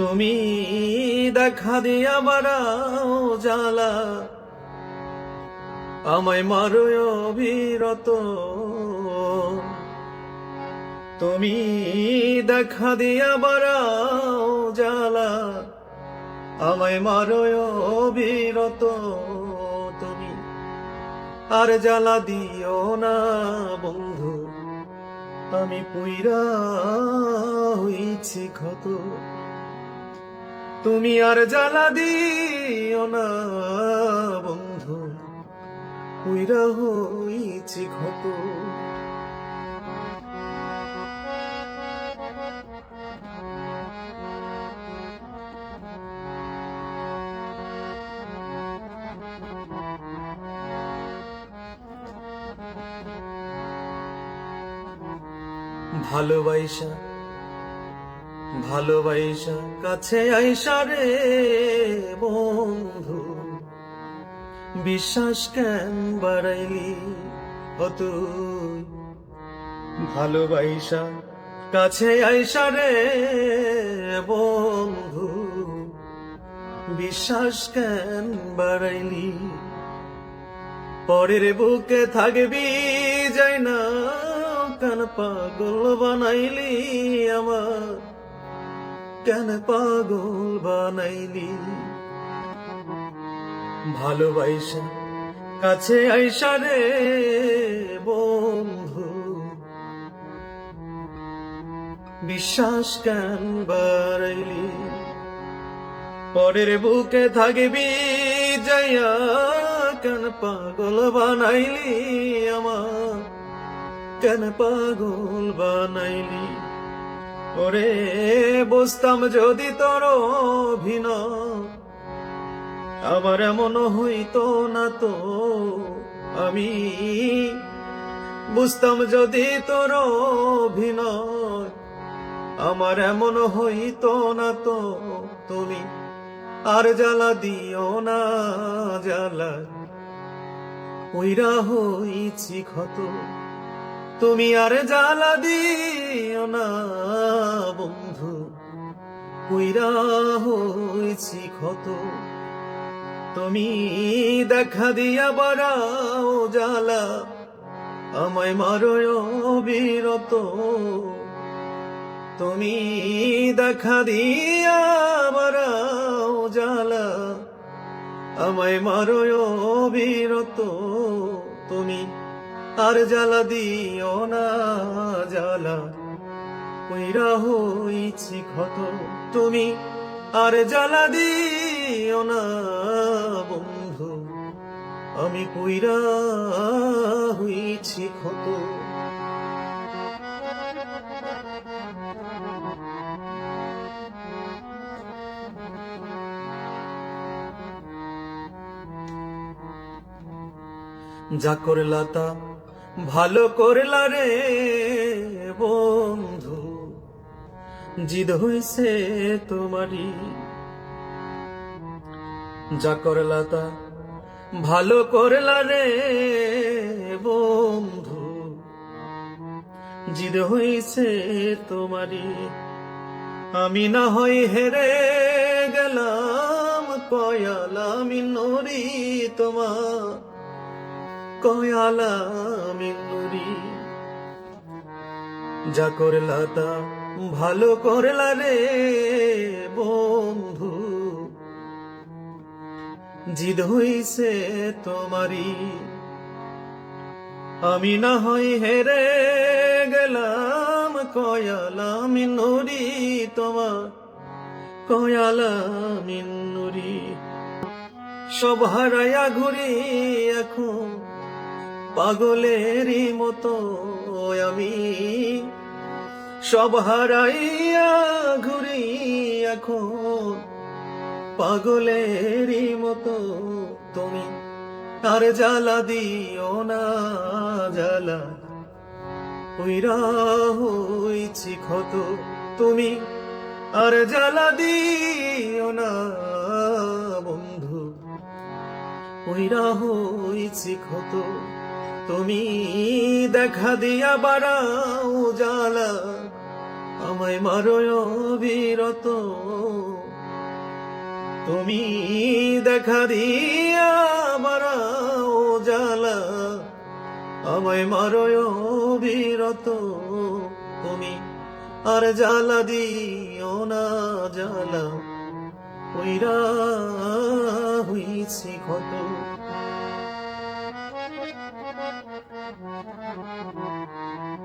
তুমি দেখা দিয়া বাড়াও জ্বালা আমায় মারো অবিরত। তুমি দেখা দিয়া বাড়াও জ্বালা আমায় মারো অবিরত। তুমি আর জ্বালা দিও না, বন্ধু। আমি পুইরা হইছি ক্ষত। তুমি আর জ্বালা দিও না বন্ধু। পুইরা হইছি ক্ষত। ভালোবাসা ভালোবাসা কাছে আইসা রে বন্ধু। বিশ্বাস কেন বাড়াইলি ও তুই? ভালোবাসা কাছে আইসা রে বন্ধু। বিশ্বাস কেন বাড়াইলি? পরের বুকে থাকবি যাই না, কেন পাগল বানাইলি আমার। কেন পাগল বানাইলি? ভালোবাসা কাছে আইসা রে বন্ধু। বিশ্বাস কেন বাড়াইলি? পরের বুকে থাকবি যাইয়া কেন পাগল বানাইলি আমার? কেন পাগল বানাইলি? ওরে বসতাম যদি তোর অভিনয়। আবার এমন হইতো না তো, আমি বুঝতাম যদি তোর অভিনয়। আমার এমন হইতো না তো, তুমি আর জ্বালা দিও না, জ্বালা। ওইরা হইছি ক্ষত। তুমি আর জ্বালা দিও না, বন্ধু। ওইরা হইছি ক্ষত। তুমি দেখা দিয়া বাড়াও জ্বালা, আমায় মারো বিরত তুমি দেখা দিয়া বাড়াও জ্বালা, আমায় মারো বিরত তুমি আর জ্বালা দিও না, জ্বালা। কইরা হইছি ক্ষত, তুমি আর জ্বালা দিও না, বন্ধু। আমি কইরা হইছি ক্ষত। যা করলা তা ভালো করলা রে বন্ধু, জিদ হইছে তোমারি যা করলা তা ভালো করলা রে বন্ধু, জিদ হইছে তোমারি আমি না হই হেরে গেলাম কয়ালামি নরি তোমার। যা করলা তা ভালো করলা রে বন্ধু। জিদ হইছে তোমারি আমি না হই হেরে গেলাম কয়ালামি নুরি তোমার। কয়ালামি নুরি সব হারাইয়া ঘুরি এখন পাগলেরই মতো আমি। সব হারাইয়া ঘুরি এখন। পাগলেরই মতো তুমি। আর জ্বালা দিও না, জ্বালা। হইরা হইছি ক্ষত তুমি। আর জ্বালা দিও না, বন্ধু। হইরা হইছি ক্ষত তুমি দেখা দিয়া বাড়াও জ্বালা, আমায় মারো অবিরত তুমি দেখা দিয়া বাড়াও জ্বালা, আমায় মারো অবিরত তুমি আর জ্বালা দিও না, জ্বালা হইরা হইছি ক্ষত। Thank you.